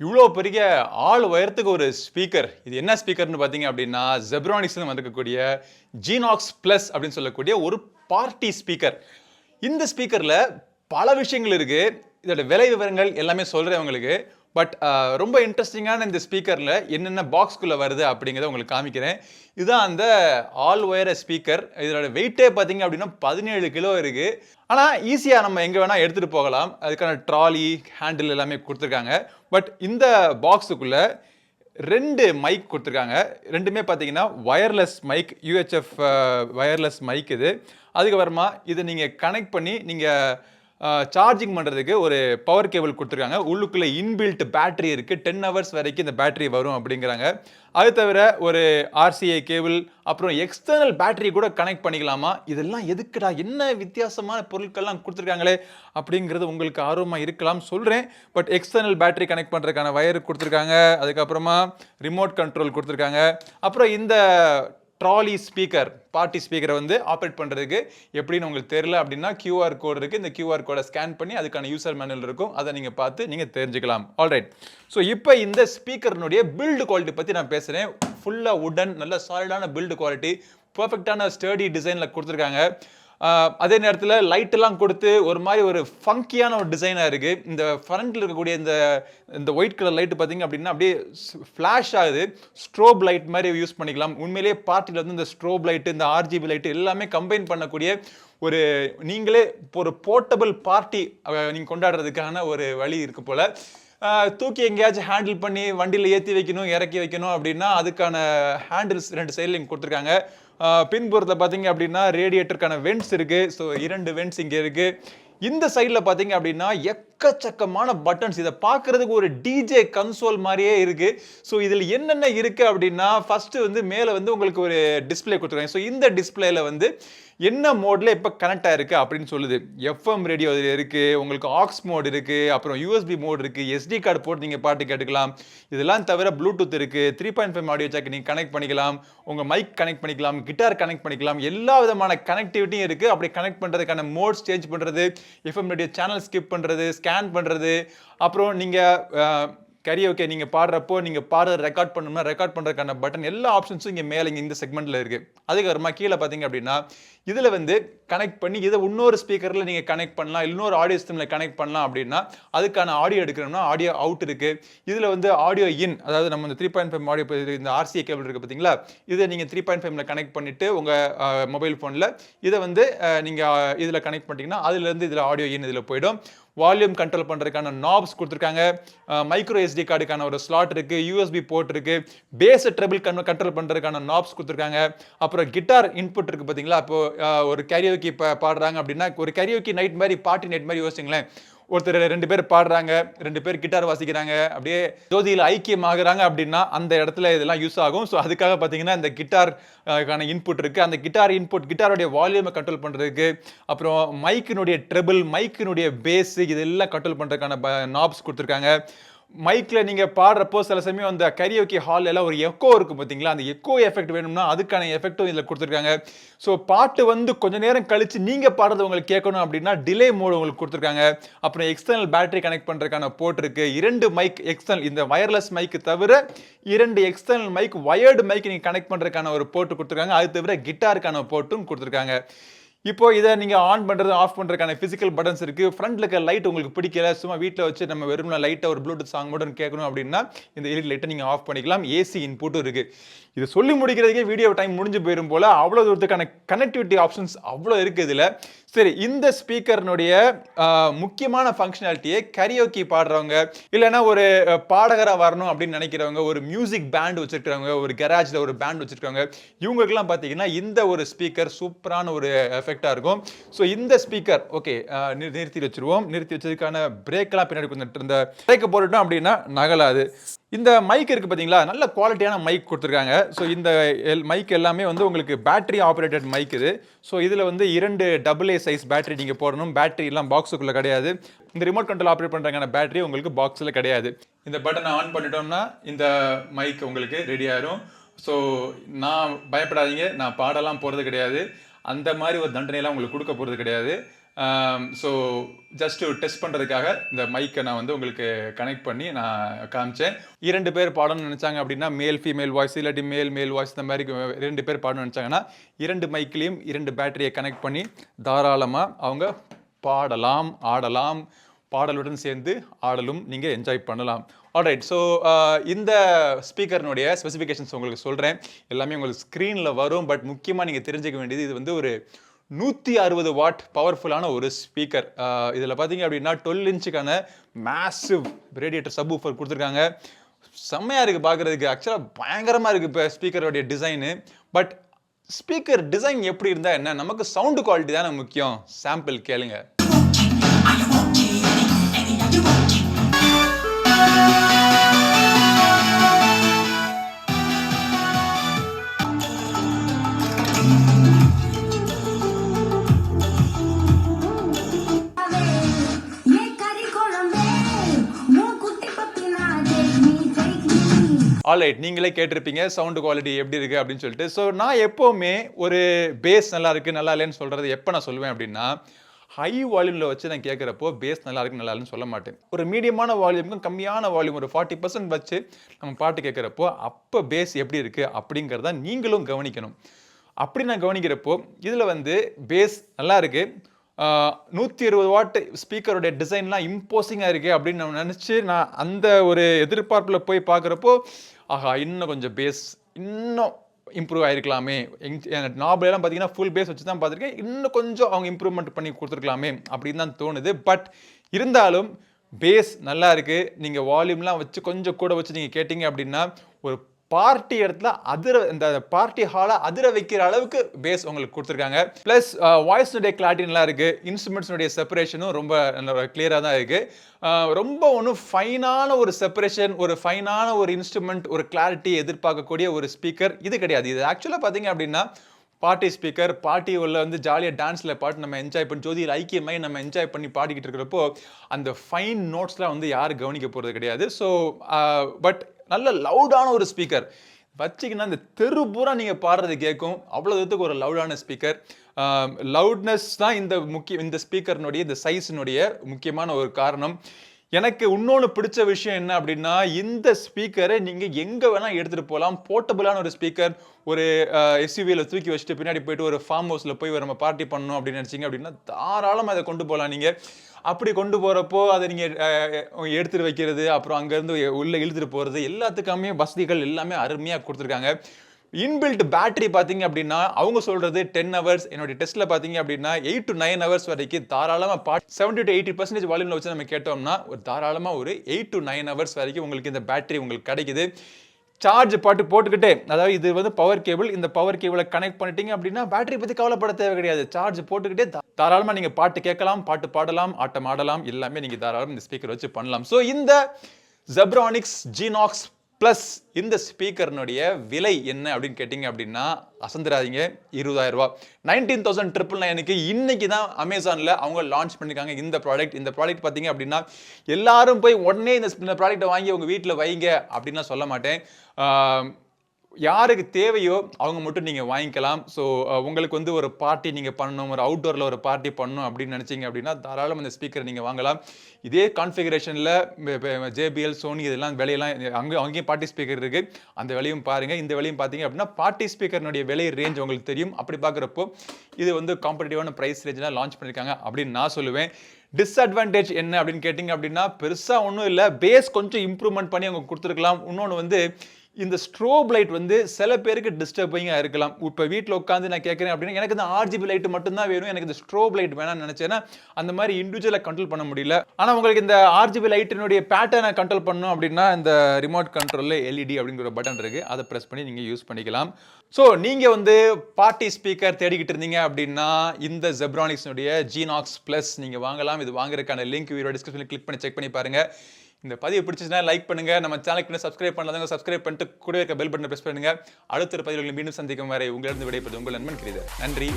இவ்வளோ பெரிய ஆள் உயரத்துக்கு ஒரு ஸ்பீக்கர் இது என்ன ஸ்பீக்கர்னு பார்த்தீங்க அப்படின்னா ஜெப்ரானிக்ஸ்னு வந்திருக்கக்கூடிய ஜீனாக்ஸ் ப்ளஸ் அப்படின்னு சொல்லக்கூடிய ஒரு பார்ட்டி ஸ்பீக்கர் இந்த ஸ்பீக்கரில் பல விஷயங்கள் இருக்குது இதோட விலை விவரங்கள் எல்லாமே சொல்கிறேன் உங்களுக்கு. பட் uh, ரொம்ப இன்ட்ரெஸ்டிங்கான இந்த ஸ்பீக்கரில் என்னென்ன பாக்ஸ்குள்ளே வருது அப்படிங்கிறத உங்களுக்கு காமிக்கிறேன். இதுதான் அந்த ஆல் ஒயர ஸ்பீக்கர் இதோட வெயிட்டே பார்த்தீங்க அப்படின்னா பதினேழு கிலோ இருக்குது ஆனால் ஈஸியாக நம்ம எங்கே வேணால் எடுத்துகிட்டு போகலாம். அதுக்கான ட்ராலி ஹேண்டில் எல்லாமே கொடுத்துருக்காங்க. பட் இந்த பாக்ஸுக்குள்ளே ரெண்டு மைக் கொடுத்துருக்காங்க. ரெண்டுமே பார்த்தீங்கன்னா wireless mic UHF wireless mic இது. அதுக்கப்புறமா இதை நீங்கள் கனெக்ட் பண்ணி நீங்கள் சார்ஜிங் பண்ணுறதுக்கு ஒரு பவர் கேபிள் கொடுத்துருக்காங்க. உள்ளுக்குள்ளே இன்பில்ட் பேட்டரி இருக்குது டென் ஹவர்ஸ் வரைக்கும் இந்த பேட்டரி வரும் அப்படிங்கிறாங்க. அது தவிர ஒரு ஆர்சிஐ கேபிள் அப்புறம் எக்ஸ்டர்னல் பேட்டரி கூட கனெக்ட் பண்ணிக்கலாமா? இதெல்லாம் எதுக்குடா? என்ன வித்தியாசமான பொருட்கள்லாம் கொடுத்துருக்காங்களே அப்படிங்கிறது உங்களுக்கு ஆர்வமாக இருக்கலாம். சொல்கிறேன் பட் எக்ஸ்டர்னல் பேட்டரி கனெக்ட் பண்ணுறதுக்கான வயர் கொடுத்துருக்காங்க. அதுக்கப்புறமா ரிமோட் கண்ட்ரோல் கொடுத்துருக்காங்க. அப்புறம் இந்த ட்ராலி ஸ்பீக்கர் பார்ட்டி ஸ்பீக்கரை வந்து ஆப்ரேட் பண்ணுறதுக்கு எப்படின்னு உங்களுக்கு தெரியல அப்படின்னா கியூஆர் கோடு இருக்குது இந்த கியூஆர் கோடை ஸ்கேன் பண்ணி அதுக்கான யூசர் மேனுவல் இருக்கும். அதை நீங்கள் பார்த்து நீங்கள் தெரிஞ்சுக்கலாம். ஆல்ரைட் ஸோ இப்போ இந்த ஸ்பீக்கர்னுடைய பில்டு குவாலிட்டி பற்றி நான் பேசுகிறேன் ஃபுல்லாக உடன் நல்ல சாலிடான பில்டு குவாலிட்டி பர்ஃபெக்டான ஸ்டடி டிசைனில் கொடுத்துருக்காங்க. அதே நேரத்தில் லைட்டெல்லாம் கொடுத்து ஒரு மாதிரி ஒரு ஃபங்கியான ஒரு டிசைனாக இருக்குது இந்த ஃப்ரண்ட்டில் இருக்கக்கூடிய இந்த இந்த ஒயிட் கலர் லைட்டு பார்த்தீங்க அப்படின்னா அப்படியே ஃப்ளாஷ் ஆகுது. ஸ்ட்ரோப் லைட் மாதிரி யூஸ் பண்ணிக்கலாம். உண்மையிலேயே பார்ட்டியில் வந்து இந்த ஸ்ட்ரோப் லைட்டு இந்த ஆர்ஜிபி லைட்டு எல்லாமே கம்பைன் பண்ணக்கூடிய ஒரு நீங்களே இப்போ ஒரு போர்ட்டபிள் பார்ட்டி நீங்கள் கொண்டாடுறதுக்கான ஒரு வழி இருக்குது போல். தூக்கி எங்கேயாச்சும் ஹேண்டில் பண்ணி வண்டியில் ஏற்றி வைக்கணும் இறக்கி வைக்கணும் அப்படின்னா அதுக்கான ஹேண்டில்ஸ் ரெண்டு சைடில் இங்கே கொடுத்துருக்காங்க. பின்புறத்தில் பார்த்தீங்க அப்படின்னா ரேடியேட்டருக்கான வென்ட்ஸ் இருக்குது ஸோ இரண்டு வென்ட்ஸ் இங்கே இருக்குது இந்த சைடில் பார்த்தீங்க அப்படின்னா எக்கச்சக்கமான பட்டன்ஸ் இதை பார்க்குறதுக்கு ஒரு டிஜே கன்சோல் மாதிரியே இருக்குது ஸோ இதில் என்னென்ன இருக்குது அப்படின்னா ஃபஸ்ட்டு வந்து மேலே வந்து உங்களுக்கு ஒரு டிஸ்ப்ளே கொடுத்துருக்காங்க. ஸோ இந்த டிஸ்பிளேயில் வந்து என்ன மோடில் இப்போ கனெக்ட் ஆயிருக்கு அப்படின்னு சொல்லுது. எஃப்எம் ரேடியோ இதில் இருக்குது உங்களுக்கு ஆக்ஸ் மோட் இருக்குது அப்புறம் யூஎஸ்பி மோட் இருக்குது எஸ்டி கார்டு போட்டு நீங்கள் பாட்டு கேட்டுக்கலாம். இதெல்லாம் தவிர ப்ளூடூத் இருக்குது three point five audio jack நீங்கள் கனெக்ட் பண்ணிக்கலாம். உங்கள் மைக் கனெக்ட் பண்ணிக்கலாம் கிட்டார் கனெக்ட் பண்ணிக்கலாம். எல்லா விதமான கனெக்டிவிட்டியும் இருக்குது அப்படி கனெக்ட் பண்ணுறதுக்கான மோட்ஸ் சேஞ்ச் பண்ணுறது எஃப்எம் ரேடியோ சேனல் ஸ்கிப் பண்ணுறது ஸ்கேன் பண்ணுறது அப்புறம் நீங்கள் கரியோகே நீங்கள் பாடுறப்போ நீங்கள் பாடுற ரெக்கார்ட் பண்ணணும்னா ரெக்கார்ட் பண்ணுறதுக்கான பட்டன் எல்லா ஆப்ஷன்ஸும் இங்கே மேலே இங்கே இந்த செக்மெண்ட்டில் இருக்குது அதுக்கப்புறமா கீழே பார்த்தீங்க அப்படின்னா இதில் வந்து கனெக்ட் பண்ணி இதை இன்னொரு ஸ்பீக்கரில் நீங்கள் கனெக்ட் பண்ணலாம் இன்னொரு ஆடியோ சிஸ்டமில் கனெக்ட் பண்ணலாம் அப்படின்னா அதுக்கான ஆடியோ எடுக்கணும்னா ஆடியோ அவுட் இருக்குது இதில் வந்து ஆடியோ இன் அதாவது நம்ம இந்த த்ரீ பாயிண்ட் ஃபைவ் ஆடியோ இந்த ஆர்சிஏ கேபிள் இருக்குது பார்த்தீங்களா? இதை நீங்கள் த்ரீ பாயிண்ட் ஃபைவ்ல கனெக்ட் பண்ணிவிட்டு உங்கள் மொபைல் ஃபோனில் இதை வந்து நீங்கள் இதில் கனெக்ட் பண்ணிட்டீங்கன்னா அதுலேருந்து இதில் ஆடியோ இன் இதில் போயிடும். வால்யூம் கண்ட்ரோல் பண்ணுறதுக்கான நாப்ஸ் கொடுத்துருக்காங்க. மைக்ரோ எஸ்டி கார்டுக்கான ஒரு ஸ்லாட் இருக்குது யூஎஸ்பி போர்ட் இருக்குது பேஸ் ட்ரபிள் கன் கண்ட்ரோல் பண்ணுறதுக்கான நாப்ஸ் கொடுத்துருக்காங்க. அப்புறம் கிட்டார் இன்புட் இருக்குது பார்த்தீங்களா இப்போ ஒரு கரியோக்கி இப்போ பாடுறாங்க அப்படின்னா ஒரு கரியோக்கி நைட் மாதிரி பார்ட்டி நைட் மாதிரி யோசிங்களேன். ஒருத்தர் ரெண்டு பேர் பாடுறாங்க ரெண்டு பேர் கிட்டார் வாசிக்கிறாங்க அப்படியே ஜோதியில் ஐக்கியமாகறாங்க அப்படின்னா அந்த இடத்துல இதெல்லாம் யூஸ் ஆகும். ஸோ அதுக்காக பார்த்தீங்கன்னா இந்த கிட்டார்க்கான இன்புட் இருக்குது அந்த கிட்டார் இன்புட் கிட்டாருடைய வால்யூமை கண்ட்ரோல் பண்ணுறதுக்கு அப்புறம் மைக்கினுடைய ட்ரெபிள் மைக்கினுடைய பேஸு இதெல்லாம் கண்ட்ரோல் பண்ணுறதுக்கான நாப்ஸ் கொடுத்துருக்காங்க. மைக்கில் நீங்கள் பாடுறப்போ சில சமயம் அந்த கரியோக்கி ஹால் எல்லாம் ஒரு எக்கோ இருக்கும் பார்த்தீங்களா? அந்த எக்கோ எஃபெக்ட் வேணும்னா அதுக்கான எஃபெக்ட்டும் இதில் கொடுத்துருக்காங்க. ஸோ பாட்டு வந்து கொஞ்ச நேரம் கழித்து நீங்கள் பாடுறது உங்களுக்கு கேட்கணும் அப்படின்னா டிலே மோடு உங்களுக்கு கொடுத்துருக்காங்க. அப்புறம் எக்ஸ்டர்னல் பேட்டரி கனெக்ட் பண்ணுறதுக்கான போர்ட் இரண்டு மைக் எக்ஸ்டர்னல் இந்த வயர்லெஸ் மைக்கு தவிர இரண்டு எக்ஸ்டர்னல் மைக் வயர்டு மைக் நீங்கள் கனெக்ட் பண்ணுறதுக்கான ஒரு போட்டு கொடுத்துருக்காங்க. அது தவிர கிட்டாருக்கான போர்ட்டும் கொடுத்துருக்காங்க. இப்போ இதை நீங்கள் ஆன் பண்ணுறது ஆஃப் பண்ணுறதுக்கான ஃபிசிக்கல் பட்டன்ஸ் இருக்குது ஃப்ரண்ட்டில் இருக்க லைட் உங்களுக்கு பிடிக்கல. சும்மா வீட்டில் வச்சு நம்ம வெறும் லைட்டாக ஒரு ப்ளூடூத் சாங் மட்டும் கேட்கணும் அப்படின்னா இந்த எல்இடி லைட்டை நீங்கள் ஆஃப் பண்ணிக்கலாம். ஏசி இன்புட்டும் இருக்குது இது சொல்லி முடிக்கிறதுக்கே வீடியோ டைம் முடிஞ்சு போயிடும் போல். அவ்வளோ தூரத்துக்கான கனெக்டிவிட்டி ஆப்ஷன்ஸ் அவ்வளோ இருக்குது இதில். சரி இந்த ஸ்பீக்கர்னுடைய முக்கியமான ஃபங்க்ஷனாலிட்டியை கரியோக்கி பாடுறவங்க இல்லைன்னா ஒரு பாடகராக வரணும் அப்படின்னு நினைக்கிறவங்க ஒரு மியூசிக் பேண்ட் வச்சுருக்கிறவங்க ஒரு கராஜில் ஒரு பேண்ட் வச்சுருக்கவங்க இவங்களுக்குலாம் பார்த்தீங்கன்னா இந்த ஒரு ஸ்பீக்கர் சூப்பரான ஒரு எஃபெக்ட் பர்ஃபெக்டாக இருக்கும். ஸோ இந்த ஸ்பீக்கர் ஓகே நிறுத்தி வச்சிருவோம். நிறுத்தி வச்சதுக்கான பிரேக்கெல்லாம் பின்னாடி கொஞ்சம் இருந்த பிரேக்கை போட்டுட்டோம் அப்படின்னா நகலாது. இந்த மைக் இருக்குது பார்த்தீங்களா நல்ல குவாலிட்டியான மைக் கொடுத்துருக்காங்க. ஸோ இந்த எல் மைக் எல்லாமே வந்து உங்களுக்கு பேட்டரி ஆப்ரேட்டட் மைக் இது. ஸோ இதில் வந்து இரண்டு டபுள் ஏ சைஸ் பேட்டரி நீங்கள் போடணும். பேட்டரி எல்லாம் பாக்ஸுக்குள்ளே கிடையாது. இந்த ரிமோட் கண்ட்ரோல் ஆப்ரேட் பண்ணுறதுக்கான பேட்டரி உங்களுக்கு பாக்ஸில் கிடையாது. இந்த பட்டனை ஆன் பண்ணிட்டோம்னா இந்த மைக் உங்களுக்கு ரெடி ஆயிரும். ஸோ நான் பயப்படாதீங்க. நான் பாடலாம் போகிறது கிடையாது. அந்த மாதிரி ஒரு தண்டனையெல்லாம் உங்களுக்கு கொடுக்க போகிறது கிடையாது. ஸோ ஜஸ்ட்டு டெஸ்ட் பண்ணுறதுக்காக இந்த மைக்கை நான் வந்து உங்களுக்கு கனெக்ட் பண்ணி நான் காமிச்சேன். இரண்டு பேர் பாடணும்னு நினச்சாங்க அப்படின்னா மேல் ஃபீமேல் வாய்ஸ் இல்லாட்டி மேல் மேல் வாய்ஸ் இந்த மாதிரி ரெண்டு பேர் பாடணும்னு நினச்சாங்கன்னா இரண்டு மைக்லேயும் இரண்டு பேட்டரியை கனெக்ட் பண்ணி தாராளமாக அவங்க பாடலாம் ஆடலாம். பாடலுடன் சேர்ந்து ஆடலும் நீங்கள் என்ஜாய் பண்ணலாம். ஆல்ரைட் ஸோ uh, இந்த ஸ்பீக்கர்னுடைய ஸ்பெசிஃபிகேஷன்ஸ் உங்களுக்கு சொல்கிறேன் எல்லாமே உங்களுக்கு ஸ்க்ரீனில் வரும் பட் முக்கியமாக நீங்கள் தெரிஞ்சுக்க வேண்டியது இது வந்து ஒரு நூற்றி அறுபது வாட் பவர்ஃபுல்லான ஒரு ஸ்பீக்கர் uh, இதில் பார்த்தீங்க அப்படின்னா டுவெல் இன்ச்சுக்கான மேசிவ் ரேடியேட்டர் சப் ஊஃபர் கொடுத்துருக்காங்க. செம்மையாக இருக்குது பார்க்குறதுக்கு ஆக்சுவலாக பயங்கரமாக இருக்குது இப்போ ஸ்பீக்கருடைய டிசைனு பட் ஸ்பீக்கர் டிசைன் எப்படி இருந்தால் என்ன? நமக்கு சவுண்டு குவாலிட்டி தானே முக்கியம். சாம்பிள் கேளுங்க. ஆல்ரைட் நீங்களே கேட்டிருப்பீங்க சவுண்டு குவாலிட்டி எப்படி இருக்குது அப்படின்னு சொல்லிட்டு. ஸோ நான் எப்போவுமே ஒரு பேஸ் நல்லா இருக்குது நல்லா இல்லைன்னு சொல்கிறது எப்போ நான் சொல்லுவேன் அப்படின்னா ஹை வால்யூமில் வச்சு நான் கேட்குறப்போ பேஸ் நல்லா இருக்கு நல்லா இல்லைன்னு சொல்ல மாட்டேன். ஒரு மீடியமான வால்யூமுக்கும் கம்மியான வால்யூம் ஒரு ஃபார்ட்டி பர்சன்ட் வச்சு நம்ம பாட்டு கேட்குறப்போ அப்போ பேஸ் எப்படி இருக்குது அப்படிங்கிறத நீங்களும் கவனிக்கணும். அப்படி நான் கவனிக்கிறப்போ இதில் வந்து பேஸ் நல்லா இருக்குது நூற்றி இருபது வாட் ஸ்பீக்கருடைய டிசைன்லாம் இம்போசிங்காக இருக்குது அப்படின்னு நான் நினச்சி நான் அந்த ஒரு எதிர்பார்ப்பில் போய் பார்க்குறப்போ ஆஹா இன்னும் கொஞ்சம் பேஸ் இன்னும் இம்ப்ரூவ் ஆயிருக்கலாமே. நாபெல்லாம் பார்த்தீங்கன்னா ஃபுல் பேஸ் வச்சு தான் பார்த்துருக்கேன் இன்னும் கொஞ்சம் அவங்க இம்ப்ரூவ்மெண்ட் பண்ணி கொடுத்துருக்கலாமே அப்படின்னு தான் தோணுது. பட் இருந்தாலும் பேஸ் நல்லா இருக்குது நீங்கள் வால்யூம்லாம் வச்சு கொஞ்சம் கூட வச்சு நீங்கள் கேட்டிங்க அப்படின்னா ஒரு பார்ட்டி இடத்துல அதிர இந்த பார்ட்டி ஹாலை அதிர வைக்கிற அளவுக்கு பேஸ் உங்களுக்கு கொடுத்துருக்காங்க. ப்ளஸ் வாய்ஸ்னுடைய கிளாரிட்டி நல்லா இருக்குது இன்ஸ்ட்ருமெண்ட்ஸ்னுடைய செப்பரேஷனும் ரொம்ப கிளியராக தான் இருக்குது ரொம்ப ஒன்றும் ஃபைனான ஒரு செப்பரேஷன் ஒரு ஃபைனான ஒரு இன்ஸ்ட்ருமெண்ட் ஒரு கிளாரிட்டி எதிர்பார்க்கக்கூடிய ஒரு ஸ்பீக்கர் இது கிடையாது. இது ஆக்சுவலாக பார்த்தீங்க அப்படின்னா பார்ட்டி ஸ்பீக்கர் பார்ட்டி உள்ள வந்து ஜாலியாக டான்ஸில் பாட்டு நம்ம என்ஜாய் பண்ணி ஜோதியில் ஐக்கியமாய் நம்ம என்ஜாய் பண்ணி பாடிக்கிட்டு இருக்கிறப்போ அந்த ஃபைன் நோட்ஸ்லாம் வந்து யாரும் கவனிக்க போகிறது கிடையாது. ஸோ பட் நல்ல லவுடான ஒரு ஸ்பீக்கர் வச்சிங்கன்னா இந்த தெரு பூரா நீங்கள் பாடுறது கேட்கும் அவ்வளோ தூரத்துக்கு ஒரு லவுடான ஸ்பீக்கர் லவுட்னஸ் தான் இந்த முக்கிய இந்த ஸ்பீக்கர்னுடைய இந்த சைஸினுடைய முக்கியமான ஒரு காரணம். எனக்கு இன்னொன்று பிடிச்ச விஷயம் என்ன அப்படின்னா இந்த ஸ்பீக்கரை நீங்கள் எங்கே வேணால் எடுத்துகிட்டு போகலாம் போர்ட்டபுளான ஒரு ஸ்பீக்கர் ஒரு எஸ்யூவியில் தூக்கி வச்சுட்டு பின்னாடி போயிட்டு ஒரு ஃபார்ம் ஹவுஸில் போய் நம்ம பார்ட்டி பண்ணணும் அப்படின்னு நினச்சிங்க அப்படின்னா தாராளமாக அதை கொண்டு போகலாம் நீங்கள் அப்படி கொண்டு போகிறப்போ அதை நீங்கள் எடுத்துகிட்டு வைக்கிறது அப்புறம் அங்கேருந்து உள்ளே இழுத்துட்டு போகிறது எல்லாத்துக்குமே வசதிகள் எல்லாமே அருமையாக கொடுத்துருக்காங்க. இன்பில்ட் பேட்டரி பார்த்தீங்க அப்படின்னா அவங்க சொல்றது டென் ஹவர்ஸ் என்னுடைய டெஸ்ட்டில் பார்த்தீங்க அப்படின்னா எயிட் டு நைன் ஹவர்ஸ் வரைக்கும் தாராளமாக பாட் செவன்டி டு எயிட்டி பர்சன்டேஜ் வால்யூமில் வச்சு நம்ம கேட்டோம்னா ஒரு தாராளமாக ஒரு எயிட் டு நைன் ஹவர்ஸ் வரைக்கும் உங்களுக்கு இந்த பேட்டரி உங்களுக்கு கிடைக்குது. சார்ஜ் பாட்டு போட்டுக்கிட்டே அதாவது இது வந்து பவர் கேபிள் இந்த பவர் கேபிளை கனெக்ட் பண்ணிட்டீங்க அப்படின்னா பேட்டரி பற்றி கவலைப்பட தேவை கிடையாது. சார்ஜ் போட்டுக்கிட்டே தாராளமாக நீங்கள் பாட்டு கேட்கலாம் பாட்டு பாடலாம் ஆட்டம் ஆடலாம் எல்லாமே நீங்கள் தாராளமாக இந்த ஸ்பீக்கர் வச்சு பண்ணலாம். ஸோ இந்த ஜெப்ரானிக்ஸ் ஜீனாக்ஸ் ப்ளஸ் இந்த ஸ்பீக்கர்னுடைய விலை என்ன அப்படின்னு கேட்டிங்க அப்படின்னா அசந்துராதீங்க இருபதாயிரம் நைன்டீன் தௌசண்ட் ட்ரிபிள் நைனுக்கு இன்றைக்கி தான் அமேசானில் அவங்க லான்ச் பண்ணியிருக்காங்க இந்த ப்ராடக்ட் இந்த ப்ராடக்ட் பார்த்தீங்க அப்படின்னா எல்லாரும் போய் உடனே இந்த ப்ராடக்ட்டை வாங்கி உங்கள் வீட்டில் வைங்க அப்படின்லாம் சொல்ல மாட்டேன். யாருக்கு தேவையோ அவங்க மட்டும் நீங்கள் வாங்கிக்கலாம். ஸோ உங்களுக்கு வந்து ஒரு பார்ட்டி நீங்கள் பண்ணணும் ஒரு அவுட்டோரில் ஒரு பார்ட்டி பண்ணணும் அப்படின்னு நினச்சிங்க அப்படின்னா தாராளம் அந்த ஸ்பீக்கர் நீங்கள் வாங்கலாம். இதே கான்ஃபிகரேஷனில் ஜேபிஎல் சோனி இதெல்லாம் விலையெல்லாம் அங்கே அங்கேயும் பார்ட்டி ஸ்பீக்கர் இருக்குது அந்த விலையும் பாருங்கள் இந்த விலையும் பார்த்தீங்க அப்படின்னா பார்ட்டி ஸ்பீக்கர்னுடைய விலை ரேஞ்ச் உங்களுக்கு தெரியும். அப்படி பார்க்குறப்போ இது வந்து காம்படிட்டிவான ப்ரைஸ் ரேஞ்சில் லான்ச் பண்ணியிருக்காங்க அப்படின்னு நான் சொல்லுவேன். டிஸ்அட்வான்டேஜ் என்ன அப்படின்னு கேட்டிங்க அப்படின்னா பெருசாக ஒன்றும் இல்லை. பேஸ் கொஞ்சம் இம்ப்ரூவ்மெண்ட் பண்ணி அவங்க கொடுத்துருக்கலாம். இன்னொன்று வந்து இந்த ஸ்ட்ரோப் லைட் வந்து சில பேருக்கு டிஸ்டர்பிங்காக இருக்கலாம். இப்போ வீட்டில் உட்காந்து நான் கேட்குறேன் அப்படின்னா எனக்கு இந்த ஆர்ஜிபி லைட் மட்டும்தான் வேணும். எனக்கு இந்த ஸ்ட்ரோப் லைட் வேணாம்னு நினச்சேன்னா அந்த மாதிரி இண்டிவிஜுவலாக கண்ட்ரோல் பண்ண முடியல. ஆனால் உங்களுக்கு இந்த ஆர்ஜிபி லைட்டினுடைய பேட்டர்னை கண்ட்ரோல் பண்ணணும் அப்படின்னா இந்த ரிமோட் கண்ட்ரோலில் எல்இடி அப்படிங்கிற பட்டன் இருக்குது அதை ப்ரெஸ் பண்ணி நீங்கள் யூஸ் பண்ணிக்கலாம். ஸோ நீங்கள் வந்து பார்ட்டி ஸ்பீக்கர் தேடிக்கிட்டு இருந்தீங்க அப்படின்னா இந்த ஜெப்ரானிக்ஸ்னுடைய ஜீனாக்ஸ் ப்ளஸ் நீங்கள் வாங்கலாம். இது வாங்குறதுக்கான லிங்க் வீடியோ டிஸ்கிரிப்ஷனில் கிளிக் பண்ணி செக் பண்ணி பாருங்கள் இந்த பதிவு பிடிச்சிச்சுன்னா லைக் பண்ணுங்க. நம்ம சேனலுக்கு இன்னும் சப்ஸ்கிரைப் பண்ணாதவங்க சப்ஸ்கிரைப் பண்ணிட்டு கூட இருக்க பெல் பட்டனை பிரஸ் பண்ணுங்க. அடுத்த பதிவுகளை மீண்டும் சந்திக்கும் வரை உங்களிடம் விடைபெறுவது உங்கள் நண்பன் கிரீதர். நன்றி